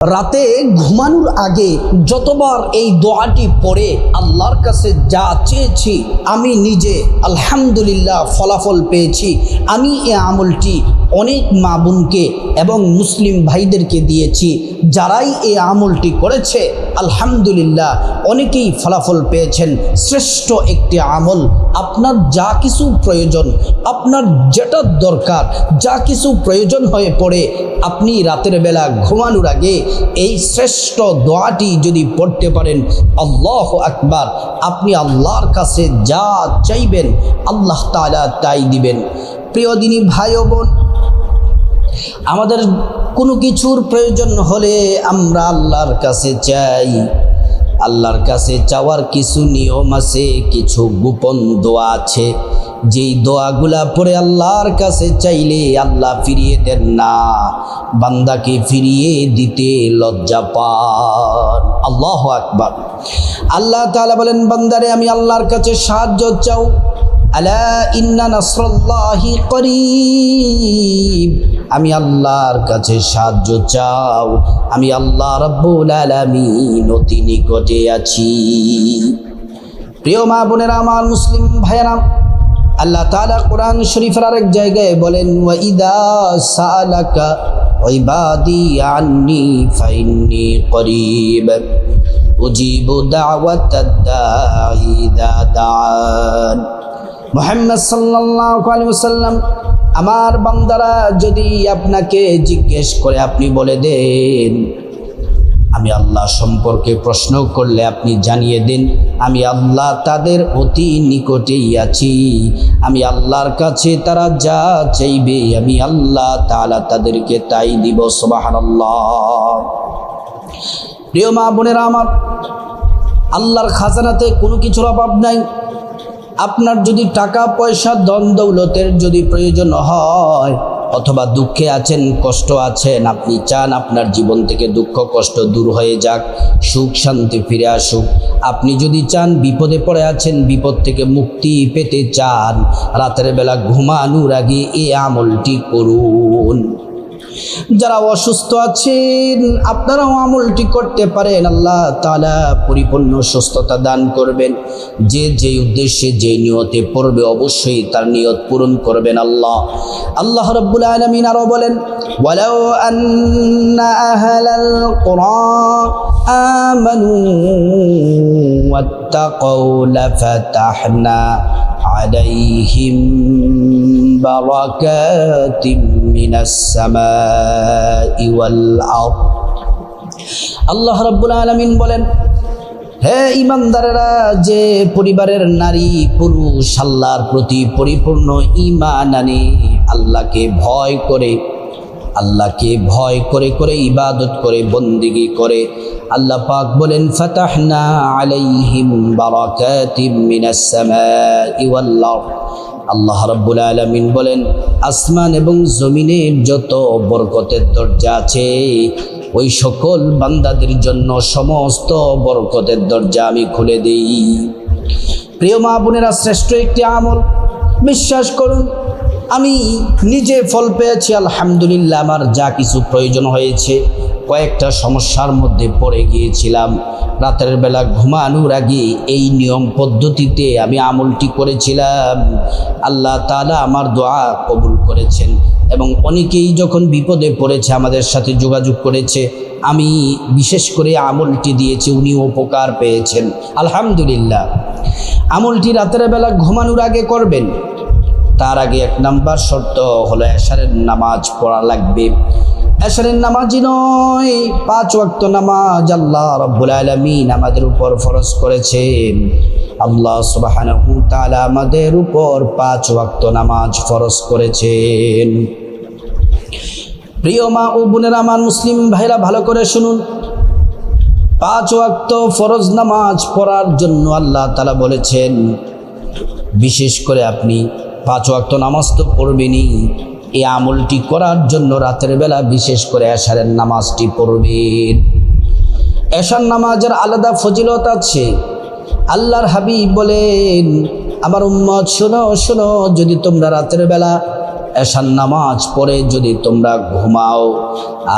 রাতে ঘুমানোর আগে যতবার এই দোয়াটি পড়ে আল্লাহর কাছে যা চেয়েছি, আমি নিজে আলহামদুলিল্লাহ ফলাফল পেয়েছি। আমি এ আমলটি অনেক মা বোনকে এবং মুসলিম ভাইদেরকে দিয়েছি। যারাই এই আমলটি করেছে, আলহামদুলিল্লাহ, অনেকেই ফলাফল পেয়েছেন। শ্রেষ্ঠ একটি আমল, আপনার যা কিছু প্রয়োজন, আপনার যেটা দরকার, যা কিছু প্রয়োজন হয়ে পড়ে, আপনি রাতের বেলা ঘুমানোর আগে এই শ্রেষ্ঠ দোয়াটি যদি পড়তে পারেন, আল্লাহ আকবার, আপনি আল্লাহর কাছে যা চাইবেন, আল্লাহ তালা তাই দিবেন। প্রিয় দিনী ভাই বোন আমাদের কোনো কিছুর প্রয়োজন হলে আমরা আল্লাহর কাছে চাই। আল্লাহর কাছে চাওয়ার কিছু নিয়ম আছে, কিছু গোপন দোয়া আছে। যেই দোয়াগুলা পরে আল্লাহর কাছে চাইলে আল্লাহ ফিরিয়ে দেন না। বান্দাকে ফিরিয়ে দিতে লজ্জা পান। আল্লাহ আকবার। আল্লাহ তাআলা বলেন, বান্দারে, আমি আল্লাহর কাছে সাহায্য চাও। আলা ইন্না নাসরাল্লাহি করিব। আমি আল্লাহর কাছে সাহায্য চাও। আমি আল্লাহ রব্বুল আলামিন অতি নিকটে আছি। প্রিয় মা বোনেরা, আমার মুসলিম ভাইয়েরা, আল্লাহ তাআলা কোরআন শরীফের আরেক জায়গায় বলেন ওয়াইদা সালাকা ইবাদি আন্নি ফাইন্নি করিব। উজিবু দাওয়াতাদ দাঈ ইযা দাআন। মোহাম্মদ ওয়াসাল্লাম, আমার বান্দারা যদি আপনাকে জিজ্ঞেস করে, আপনি বলে দেন, আমি আল্লাহ সম্পর্কে প্রশ্ন করলে আপনি জানিয়ে দিন, আমি আল্লাহ তাদের অতি নিকটেই আছি, আমি আল্লাহর কাছে তারা যা চাইবে, আমি আল্লাহ তাআলা তাদেরকে তাই দিব, সুবহানাল্লাহ। প্রিয় মা বোনেরা আমার, আল্লাহর খাজানাতে কোনো কিছুর অভাব নাই। আপনার যদি টাকা, পয়সা, ধন, দৌলতের যদি প্রয়োজন হয়, অথবা দুঃখে আছেন, কষ্ট আছেন, আপনি চান আপনার জীবন থেকে দুঃখ, কষ্ট দূর হয়ে যাক, সুখ, শান্তি ফিরে আসুক। আপনি যদি চান বিপদে পড়ে আছেন, বিপদ থেকে মুক্তি পেতে চান, রাতের বেলা ঘুমানোর আগে এই আমলটি করুন। যারা অসুস্থ আছেন, আপনারাও আমলটি করতে পারেন। আল্লাহ তাআলা পরিপূর্ণ সুস্থতা দান করবেন। যে যে উদ্দেশ্যে যে নিয়তে পড়বে, অবশ্যই তার নিয়ত পূরণ করবেন আল্লাহ। আল্লাহ রব্বুল আলামিন আরও বলেন আমানু ওয়াত্তাকাউ লাফাতাহনা عليهم بركات من السماء والأرض আল্লাহ রাব্বুল আলামিন বলেন হে ইমানদারেরা যে পরিবারের নারী পুরুষ আল্লাহর প্রতি পরিপূর্ণ ইমান আনে আল্লাহকে ভয় করে আল্লাহকে ভয় করে করে, ইবাদত করে, বন্দিগি করে। আল্লাহ পাক বলেন, ফাতাহনা আলাইহিম বারাকাতিম মিনাস সামাই ওয়াল আল্লাহ রাব্বুল আলামিন বলেন, আসমান এবং জমিনের যত বরকতের দরজা আছে, ওই সকল বান্দাদের জন্য সমস্ত বরকতের দরজা আমি খুলে দিই। প্রিয় মা বোনেরা, শ্রেষ্ঠ একটি আমল, বিশ্বাস করুন আমি নিজে ফল পেয়েছি, আলহামদুলিল্লাহ, আমার যা কিছু প্রয়োজন হয়েছে, কয়েকটা সমস্যার মধ্যে পড়ে গিয়েছিলাম। রাতের বেলা ঘুমানোর আগে এই নিয়ম পদ্ধতিতে আমি আমলটি করেছিলাম। আল্লাহ তাআলা আমার দোয়া কবুল করেছেন এবং অনেকেই যখন বিপদে পড়েছে আমাদের সাথে যোগাযোগ করেছে, আমি বিশেষ করে আমলটি দিয়েছি উনি উপকার পেয়েছেন। আলহামদুলিল্লাহ। আমলটি রাতের বেলা ঘুমানোর আগে করবেন? তার আগে এক নাম্বার শর্ত হলো এশারের নামাজ পড়া লাগবে। এশারের নামাজই নয়, পাঁচ ওয়াক্ত নামাজ আল্লাহ রব্বুল আলমিন আমাদের উপর ফরজ করেছেন। আল্লাহ তাআলা আমাদের উপর পাঁচ ওয়াক্ত নামাজ ফরজ করেছেন। প্রিয় মা ও বোনেরা, আমার মুসলিম ভাইরা, ভালো করে শুনুন। পাঁচ ওয়াক্ত ফরজ নামাজ পড়ার জন্য আল্লাহ তালা বলেছেন, বিশেষ করে আপনি পাঁচ ওয়াক্ত নামাজ তো পড়বেনি। এই আমলটি করার জন্য রাতের বেলা বিশেষ করে এশারের নামাজটি পড়বেন এশার নামাজের আলাদা ফজিলত আছে। আল্লাহর হাবিব বলেন, আমার উম্মত, শোনো শোনো, যদি তোমরা রাতের বেলা এশার নামাজ পড়ে যদি তোমরা ঘুমাও,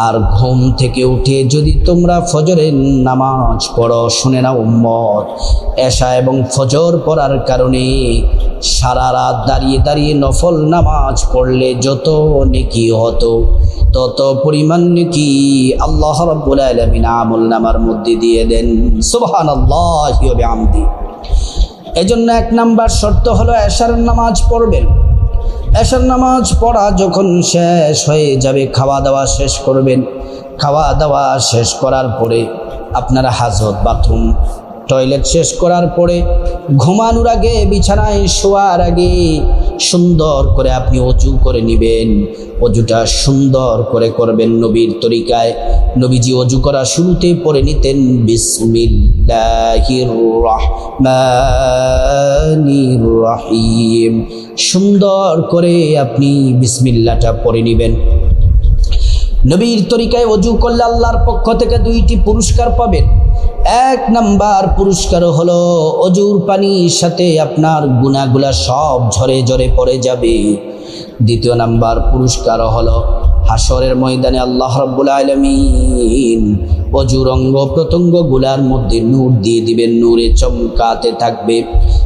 আর ঘুম থেকে উঠে যদি তোমরা ফজরের নামাজ পড়ো, শুনে না উম্মত, এশা এবং ফজর পড়ার কারণে সারা রাত দাঁড়িয়ে দাঁড়িয়ে নফল নামাজ পড়লে যত নেকি হতো, তত পরিমাণ নেকি আল্লাহ রব্বুল আলামিন আমল নামার মধ্যে দিয়ে দেন। সুবহানাল্লাহি ওয়া বিহামদি। এজন্য এক নাম্বার শর্ত হলো এশার নামাজ পড়বেন। এশার নামাজ পড়া যখন শেষ হয়ে যাবে, খাওয়া দাওয়া শেষ করবেন। খাওয়া দাওয়া শেষ করার পরে আপনারা হাজত, বাথরুম টয়লেট শেষ করার পরে ঘুমানোর আগে, বিছানায় শোয়ার আগে সুন্দর করে আপনি অজু করে নেবেন। অজুটা সুন্দর করে করবেন নবীর তরিকায়। নবীজি অজু করা শুরুতে পরে নিতেন রহিম সুন্দর করে আপনি বিসমিল্লাটা পরে নেবেন। নবীর তরিকায় অজু করলে আল্লাহর পক্ষ থেকে দুইটি পুরস্কার পাবেন। এক নাম্বার পুরস্কার হলো অজুর পানির সাথে আপনার গুণাগুলা সব ঝরে ঝরে পড়ে যাবে। দ্বিতীয় নাম্বার পুরস্কার হলো হাসরের ময়দানে আল্লাহ রব্বুল আলমিন অজুর অঙ্গ প্রত্যঙ্গগুলার মধ্যে নূর দিয়ে দিবেন, নূরে চমকাতে থাকবে।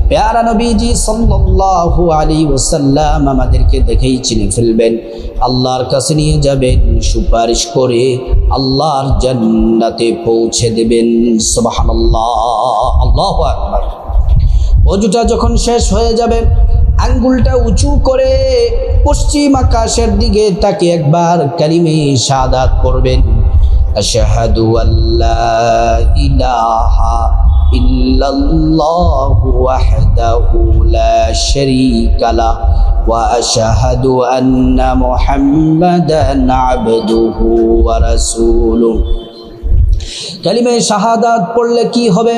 পেয়ারা নবীজি সাল্লাল্লাহু আলী ওসাল্লাম আমাদেরকে দেখেই চিনে ফেলবেন, আল্লাহর কাছে নিয়ে যাবেন, সুপারিশ করে আল্লাহর জান্নাতে পৌঁছে দেবেন। সুবহানাল্লাহ, আল্লাহু আকবার। অজুটা যখন শেষ হয়ে যাবে আঙ্গুলটা উঁচু করে পশ্চিম আকাশের দিকে তাকে একবার কালিমে শাহাদাত করবেন আশহাদু আল্লাহ ইলাহা ইল্লাল্লাহু ওয়াহদাহু লা শারীকা লা ওয়া আশহাদু আন্না মুহাম্মাদান আবদুহু ওয়া রাসূলুহু। কালিমে শাহাদাত পড়লে কি হবে?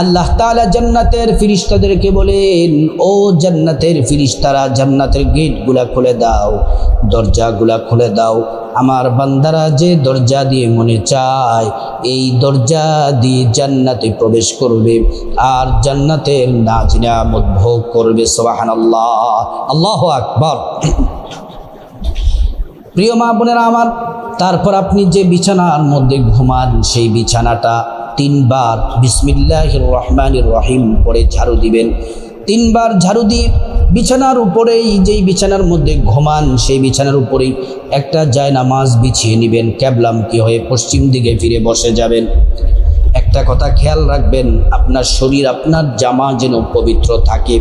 আল্লাহ তাআলা জান্নাতের ফিরিস্তাদেরকে বলেন, ও জান্নাতের ফিরিস্তারা, জান্নাতের গেটগুলা খুলে দাও, দরজাগুলা খুলে দাও। আমার বান্দারা যে দরজা দিয়ে মনে চায়, এই দরজা দিয়ে জান্নাতে প্রবেশ করবে। আর জান্নাতের নাজ নিয়ামত ভোগ করবে আল্লাহ আল্লাহ আকবার। প্রিয় মা বোনেরা আমার, তারপর আপনি যে বিছানার মধ্যে ঘুমান, সেই বিছানাটা তিনবার বিসমিল্লাহ রহমান রহিম পরে ঝাড়ু দিবেন। তিনবার ঝাড়ু দিয়ে বিছানার উপরেই, যেই বিছানার মধ্যে ঘুমান, সেই বিছানার উপরেই একটা জায়নামাজ বিছিয়ে নেবেন। ক্যাবলামকি হয়ে পশ্চিম দিকে ফিরে বসে যাবেন। একটা কথা খেয়াল রাখবেন, আপনার শরীর, আপনার জামা যেন পবিত্র থাকে।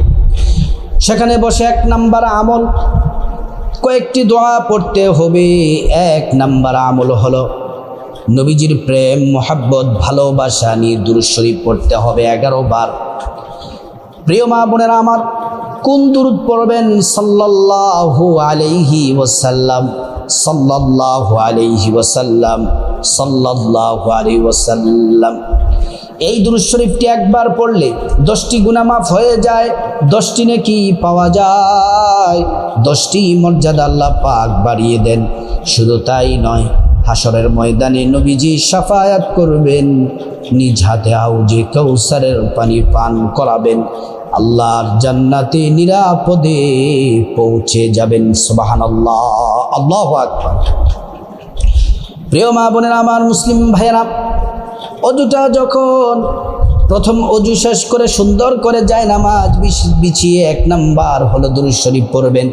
সেখানে বসে এক নাম্বার আমল। কয়েকটি দোয়া পড়তে হবে, এক নাম্বার আমল হলো নবীজির প্রেম, মোহাব্বত, ভালোবাসা নিয়ে দুরুশরীফ পড়তে হবে এগারো বার। প্রিয় মা বোনেরা আমার, কোন দুরুদ পড়বেন? সাল্লাল্লাহু আলাইহি ওয়াসাল্লাম, সাল্লাল্লাহু আলাইহি ওয়াসাল্লাম, সাল্লাল্লাহু আলাইহি ওয়াসাল্লাম। এই শরীফটি একবার পড়লে দশটি গুনামাফ হয়ে যায়, দশটি নাকি পাওয়া যায়, দশটি মর্যাদা আল্লাহ পাক বাড়িয়ে দেন। শুধু তাই নয় হাসরের ময়দানে নবীজি সাফায়াত করবেন, নিজ হাতে আউজে কৌসারের পানি পান করাবেন। আল্লাহর জান্নাতে নিরাপদে পৌঁছে যাবেন সুবাহান আল্লাহ আল্লাহ আকবার। প্রিয় মা বোনের, আমার মুসলিম ভাইয়েরা, অজুটা যখন প্রথম অজু শেষ করে সুন্দর করে যায় নামাজ বিছিয়ে এক নাম্বার হলো শরীফ পড়বেন।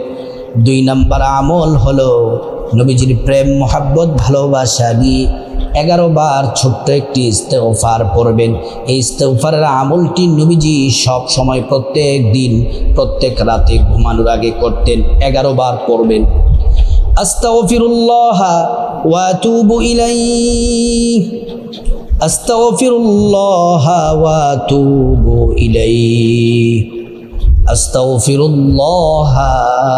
দুই নাম্বার আমল হলো নবীজির প্রেম, মহাব্বত, ভালোবাসা নিয়ে এগারো বার ছোট্ট একটি ইস্তেফার পড়বেন। এই ইস্তেফারের আমলটি নবীজি সব সময় প্রত্যেক দিন, প্রত্যেক রাতে ঘুমানোর আগে করতেন, এগারো বার পড়বেন। আস্তাফিরুল্লাহ ওয়াতুবু ইলাইহি। আস্তাগফিরুল্লাহ أستغفر الله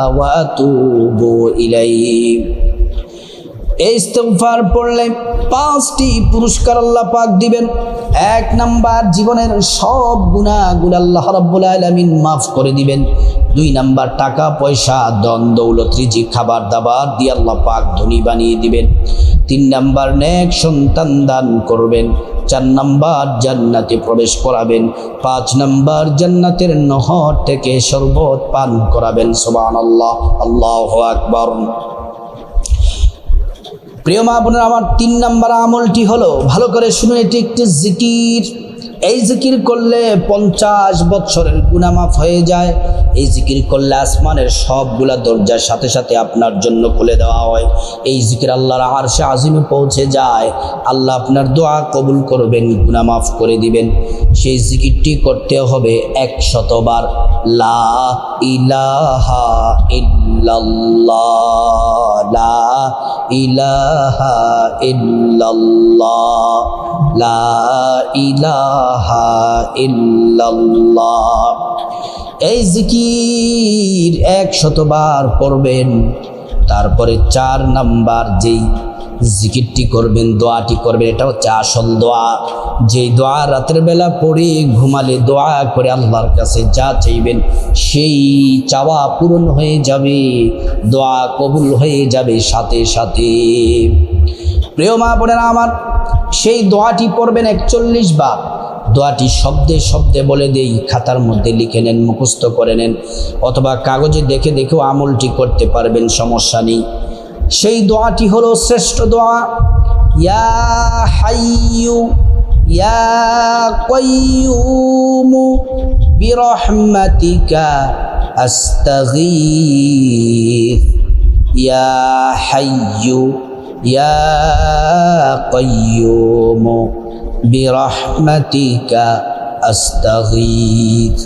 وأتوب إليه. এই ইস্তেগফার পড়লে পাঁচটি পুরস্কার আল্লাহ পাক দিবেন। এক নাম্বার জীবনের সব গুণাগুলো আল্লাহ রাব্বুল আলামিন মাফ করে দিবেন। দুই নাম্বার টাকা, পয়সা দন দৌলত, রিজিক, খাবার দাবার দিয়ে আল্লাহ পাক ধনী বানিয়ে দিবেন। তিন নাম্বার নেক সন্তান দান করবেন। চার নাম্বার জান্নাতে প্রবেশ করাবেন। পাঁচ নাম্বার জান্নাতের নহর থেকে শরবত পান করাবেন। সোবান আল্লাহ আল্লাহ আকবর। প্রিয় মা বোনের, আমার তিন নাম্বার আমলটি হলো, ভালো করে শুনুন এটি একটি জিকির। এই জিকির করলে পঞ্চাশ বছরের গুনামাফ হয়ে যায়। এই জিকির করলে আসমানের সবগুলা দরজার সাথে সাথে আপনার জন্য খুলে দেওয়া হয়। এই জিকির আল্লাহর আরশে আজিমে পৌঁছে যায়। আল্লাহ আপনার দোয়া কবুল করবেন গুনামাফ করে দিবেন। সেই জিকিরটি করতে হবে এক শতবার লা ইলাহা ইল্লাল্লাহ লা ইলাহা লা ইলাহা এই জিকির একশতবার করবেন তারপরে চার নাম্বার যেই জিকিরটি করবেন, দোয়াটি করবেন, এটা হচ্ছে আসল দোয়া। যেই দোয়া রাতের বেলা পড়ে, ঘুমালে দোয়া করে আল্লাহর কাছে যা চাইবেন, সেই চাওয়া পূরণ হয়ে যাবে, দোয়া কবুল হয়ে যাবে সাথে সাথে। প্রিয় মা বোনেরা আমার, সেই দোয়াটি পড়বেন একচল্লিশ বার। দোয়াটি শব্দে শব্দে বলে দেই, খাতার মধ্যে লিখে নেন, মুখস্থ করে নেন, অথবা কাগজে দেখে দেখেও আমলটি করতে পারবেন, সমস্যা নেই। সেই দোয়াটি হলো শ্রেষ্ঠ দোয়া। ইয়া হাইয়ু, ইয়া কয়্যুমু বিরহমাতিকা আস্তাগীথ ইয়া হাইয়ু, ইয়া কয়্যুমু برحمتك أستغيث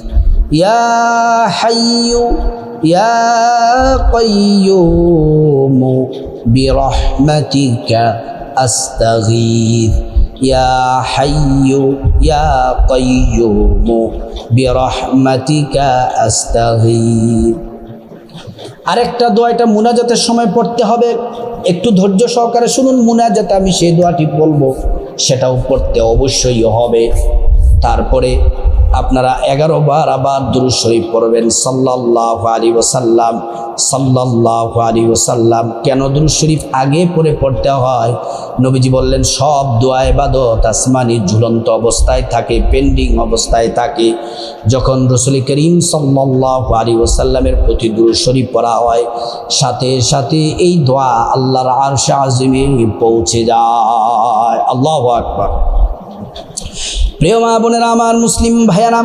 يا حي يا قيوم برحمتك أستغيث يا حي يا قيوم برحمتك أستغيث আরেকটা দোয়া এটা মুনাজাতের সময় পড়তে হবে একটু ধৈর্য সহকারে শুনুন মুনাজাতে আমি সেই দোয়াটি বলবো সেটাও করতে অবশ্যই হবে। তারপরে আপনারা এগারো বার আবার দুরু শরীফ পড়বেন। সাল্লাহ আলী ওসাল্লাম সাল্লাহ আলী ওসাল্লাম কেন দুরু শরীফ আগে পড়ে পড়তে হয়? নবীজি বললেন, সব দোয়া এবাদত আসমানি ঝুলন্ত অবস্থায় থাকে পেন্ডিং অবস্থায় থাকে। যখন রসুল করিম সাল্লাহ আলী ওসাল্লামের প্রতি দুরু শরীফ পড়া হয়, সাথে সাথে এই দোয়া আল্লাহর আরশা আজিমে পৌঁছে যায়। আল্লাহ আকবার। প্রিয় মা বোনেরা, আমার মুসলিম ভাইয়ারা,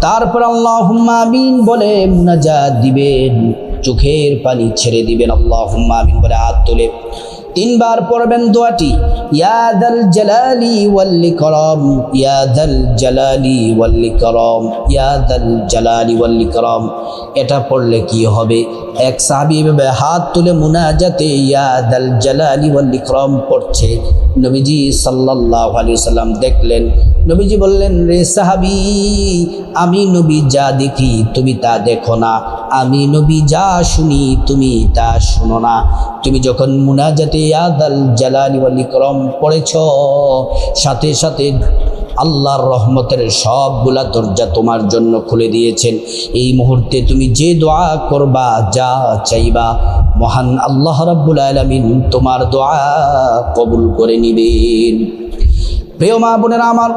তারপর আল্লাহ আমিন বলে মুনাজাত দিবেন, চোখের পানি ছেড়ে দিবেন। আল্লাহ আমিন বলে হাত তুলে। তিনবার পড়বেন দোয়াটি ইয়াদাল জালালি ওয়াল্লি করম ইয়াদাল জালালি ওয়াল্লি করম ইয়াদাল জালালি ওয়াল্লি করম এটা পড়লে কি হবে? এক সাহাবি এভাবে হাত তুলে মুনাজাতে ইয়াদাল জালালি ওয়াল্লি করম পড়ছে। নবীজি সাল্লাল্লাহু আলাইহি সাল্লাম দেখলেন। নবীজি বললেন, রে সাহাবি, আমি নবী যা দেখি তুমি তা দেখো না। আমি নবী, যা শুনি তুমি তা শুনো না। তুমি যখন মুনাজাতে ইয়াদাল জালালি ওয়াল ইকরাম পড়েছ, সাথে সাথে আল্লাহর রহমতের সবগুলা দরজা তোমার জন্য খুলে দিয়েছেন। এই মুহূর্তে তুমি যে দোয়া করবা, যা চাইবা, মহান আল্লাহ রাব্বুল আলামিন তোমার দোয়া কবুল করে নিবেন। প্রিয় মা বোনেরা আমার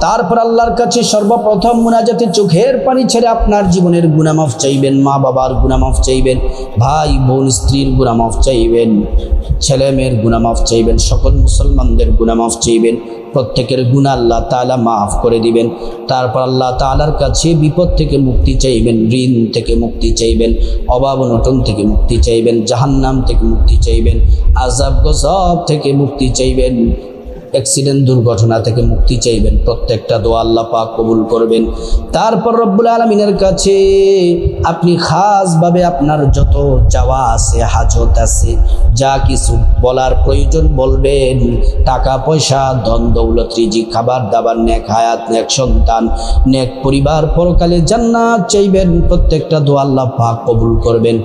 তারপর আল্লাহর কাছে সর্বপ্রথম মুনাজাতে চোখের পানি ছেড়ে আপনার জীবনের গুনামাফ চাইবেন মা বাবার গুনামাফ চাইবেন, ভাই, বোন, স্ত্রীর গুনামাফ চাইবেন ছেলে মেয়ের গুনামাফ চাইবেন, সকল মুসলমানদের গুনামাফ চাইবেন, প্রত্যেকের গুণা আল্লাহ তালা মাফ করে দিবেন। তারপর আল্লাহ তালার কাছে বিপদ থেকে মুক্তি চাইবেন, ঋণ থেকে মুক্তি চাইবেন, অভাব অনটন থেকে মুক্তি চাইবেন, জাহান্নাম থেকে মুক্তি চাইবেন আজাব গজব থেকে মুক্তি চাইবেন। অ্যাক্সিডেন্ট দুর্ঘটনা থেকে মুক্তি চাইবেন। প্রত্যেকটা দোয়া আল্লাহ পাক কবুল করবেন। তারপর রব্বুল আলমিনের কাছে আপনি খাসভাবে আপনার যত চাওয়া আছে, হাজত আছে, যা কিছু বলার প্রয়োজন বলবেন। টাকা, পয়সা, ধন, দৌলত রিজি খাবার, দাবার, নেক হায়াত, নেক সন্তান, নেক পরিবার, পরকালে জান্নাত চাইবেন। প্রত্যেকটা দোয়া আল্লাহ পাক কবুল করবেন।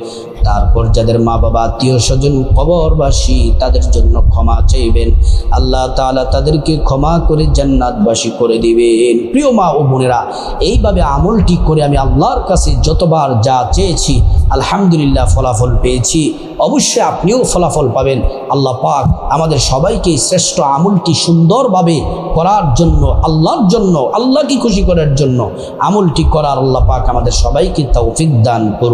তারপর যাদের মা বাবা, আত্মীয় স্বজন, কবরবাসী তাদের জন্য ক্ষমা চাইবেন। আল্লাহ তালা তাদেরকে ক্ষমা করে জান্নাতবাসী করে দিবেন। প্রিয় মা ও বোনেরা, এইভাবে আমলটি করে আমি আল্লাহর কাছে যতবার যা চেয়েছি, আলহামদুলিল্লাহ ফলাফল পেয়েছি। অবশ্যই আপনিও ফলাফল পাবেন। আল্লাহ পাক আমাদের সবাইকে শ্রেষ্ঠ আমলটি সুন্দরভাবে করার জন্য, আল্লাহর জন্য, আল্লাহকে খুশি করার জন্য আমলটি করার আল্লাহ পাক আমাদের সবাইকে তৌফিক দান করুন